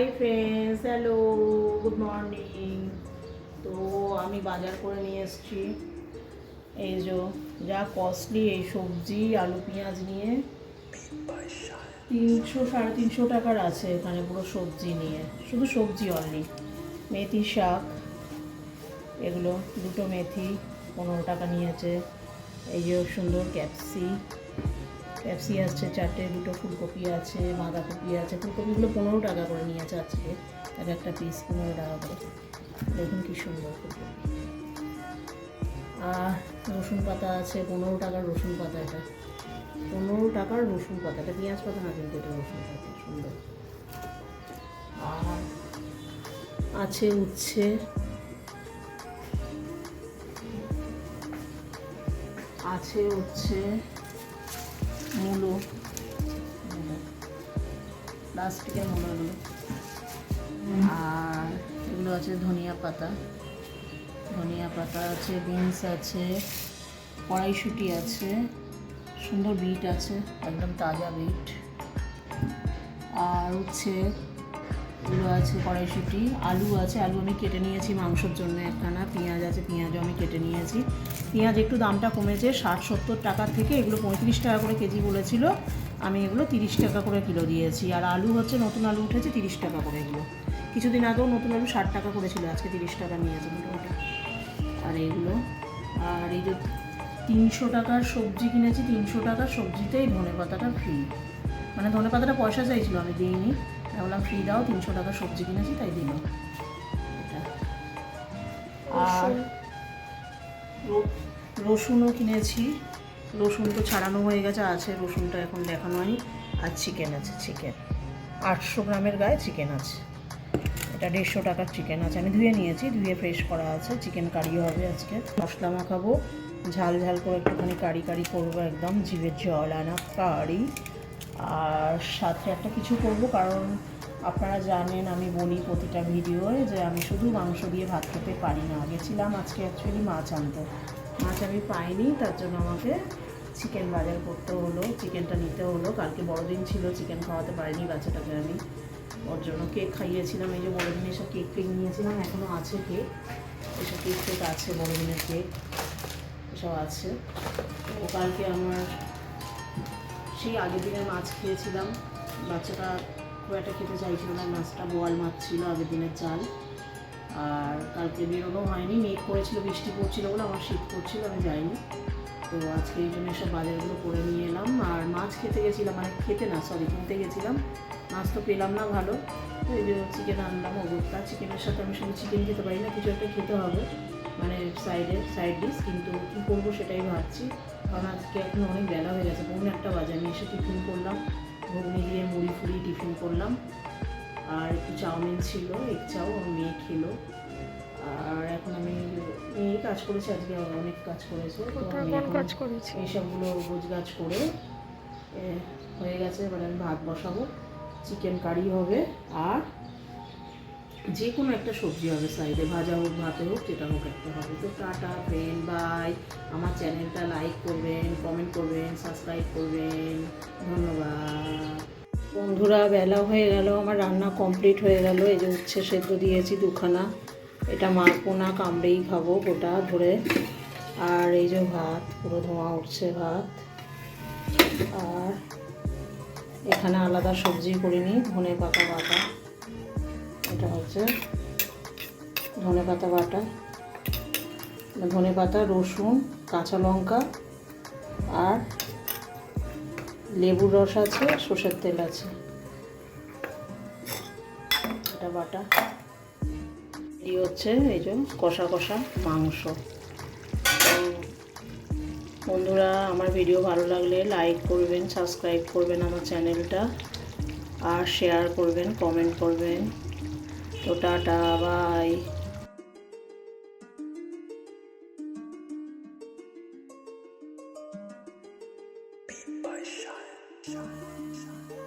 Hi friends hello good morning তো আমি বাজার করে নিয়ে এসেছি। এই যে, যা কস্টলি এই সবজি, আলু, পেঁয়াজ নিয়ে। তিনশো, সাড়ে তিনশো টাকার আছে এখানে পুরো সবজি নিয়ে। শুধু সবজি অনলি মেথি শাক, এগুলো, দুটো মেথি, পনেরো টাকা নিয়েছে। এই যে, সুন্দর ক্যাপসি ক্যাপসি আসছে, চারটে, দুটো ফুলকপি আছে, বাঁধাকপি আছে, ফুলকপিগুলো পনেরো টাকা করে নিয়েছে আজকে। এক একটা পিস পনেরো টাকা করে। দেখুন কি সুন্দর ফুলকপি। আর রসুন পাতা আছে, পনেরো টাকার রসুন পাতা এটা। পনেরো টাকার রসুন পাতা। এটা পেঁয়াজ পাতা না, কিন্তু এটা রসুন পাতা। সুন্দর। আর আছে উচ্ছে। আছে হচ্ছে মূলো। প্লাস্টিকের মূলোগুলো আর এগুলো আছে ধনিয়া পাতা। ধনিয়া পাতা আছে, বিনস আছে, কড়াইশুটি আছে, সুন্দর বিট আছে, একদম তাজা বিট। আর হচ্ছে এগুলো আছে কড়াইশুঁটি, আলু আছে, আলু আমি কেটে নিয়েছি মাংসর জন্য একখানা, পেঁয়াজ আছে, পেঁয়াজও আমি কেটে নিয়েছি। পেঁয়াজ একটু দামটা কমেছে, ষাট সত্তর টাকার থেকে এগুলো পঁয়ত্রিশ টাকা করে কেজি বলেছিল, আমি এগুলো তিরিশ টাকা করে কিলো দিয়েছি। আর আলু হচ্ছে নতুন আলু উঠেছে তিরিশ টাকা করে এগুলো কিছুদিন আগেও নতুন আলু ষাট টাকা করেছিল, আজকে তিরিশ টাকা নিয়েছে মোটামুটি। আর এগুলো, আর এই যে তিনশো টাকার সবজি কিনেছি, তিনশো টাকার সবজিতেই ধনে পাতাটা ফ্রি মানে ধনে পাতাটা পয়সা চাইছিল, আমি দিইনি। আমি বললাম ফ্রি দাও তিনশো টাকা সবজি কিনেছি তাই দিল। এটা। আর রসুনও কিনেছি। রসুন তো ছাড়ানো হয়ে গেছে আছে রসুনটা এখন দেখানো হয়নি। আর চিকেন আছে চিকেন আটশো গ্রামের গায়ে চিকেন আছে। এটা দেড়শো টাকার চিকেন আছে। আমি ধুয়ে নিয়েছি ধুয়ে ফ্রেশ করা আছে। চিকেন কারিও হবে আজকে। মশলা মাখাবো। ঝাল ঝাল করে একটুখানি কারি কারি করব একদম। জিভের জল আনা কারি। আর সাথে একটা কিছু করব কারণ আপনারা জানেন, আমি বলি প্রতিটা ভিডিওয়ে যে আমি শুধু মাংস দিয়ে ভাত খেতে পারি না। গেছিলাম আজকে অ্যাকচুয়ালি মাছ আনতে। মাছ আমি পাইনি, তার জন্য আমাকে চিকেন বাজার করতে হলো চিকেনটা নিতে হলো। কালকে বড়দিন ছিল চিকেন খাওয়াতে পারিনি বাচ্চাটাকে আমি। ওর জন্য কেক খাইয়েছিলাম, এই যে বড়দিনে এসব কেক কেক নিয়েছিলাম এখনও আছে কেক এসব কেক কেক আছে, বড়দিনের কেক এসব আছে। তো কালকে আমার সেই আগের দিনের মাছ খেয়েছিলাম। বাচ্চাটা খুব একটা খেতে চাইছিল না, মাছটা বোয়াল মাছ ছিল, আগের দিনের চাল। আর কালকে বেরোনো হয়নি, মেঘ করেছিল, বৃষ্টি পড়ছিল বলে আমার শীত করছিল আমি যাইনি। তো আজকে এই জন্য সব বাজারগুলো করে নিয়ে এলাম। আর মাছ খেতে গেছিলাম মানে খেতে না সরি কিনতে গেছিলাম। মাছ তো পেলাম না ভালো। তো এই যে চিকেন আনলাম, অগত্যা। চিকেনের সাথে আমি শুধু চিকেন খেতে পারি না, কিছু একটা খেতে হবে। মানে সাইডে সাইড ডিশ কিন্তু কী করব সেটাই ভাবছি। কারণ আজকে এখন অনেক বেলা হয়ে গেছে, পৌনে একটা বাজে, আমি এসে টিফিন করলাম। ঘুগনি মিলিয়ে মুড়ি ফুড়ি টিফিন করলাম। আর একটু চাউমিন ছিল এক চাও আমার মেয়ে খেলো। আর এখন আমি মেয়ে কাজ করেছি আজকে অনেক কাজ করেছে। কাজ করেছি? এইসবগুলো রোজ গাছ করে হয়ে গেছে। এবার আমি ভাত বসাবো। চিকেন কারি হবে আর যে কোনো একটা সবজি হবে সাইডে ভাজা হোক, ভাতে হোক, যেটা হোক একটা হবে। তো টাটা ফ্রেন্ড বাই আমার চ্যানেলটা লাইক করবেন কমেন্ট করবেন সাবস্ক্রাইব করবেন। ধন্যবাদ। বন্ধুরা, বেলা হয়ে গেল, আমার রান্না কমপ্লিট হয়ে গেল। এই যে উচ্ছে সেদ্ধ দিয়েছি দুখানা। এটা মাখবো না, কামড়েই খাব গোটা ধরে আর এই যে ভাত, পুরো ধোঁয়া উঠছে ভাত। আর এখানে আলাদা সবজি করিনি, ধনে পাতা বাটা। এটা হচ্ছে ধনে পাতা বাটা। ধনে পাতা, রসুন, কাঁচা লঙ্কা আর লেবুর রস আছে, সর্ষের তেল আছে। এটা বাটা। এই হচ্ছে এই যে কষা কষা মাংস। বন্ধুরা, আমার ভিডিও ভালো লাগলে লাইক করবেন, সাবস্ক্রাইব করবেন আমার চ্যানেলটা, আর শেয়ার করবেন, কমেন্ট করবেন। তো tata bye shine, shine, shine.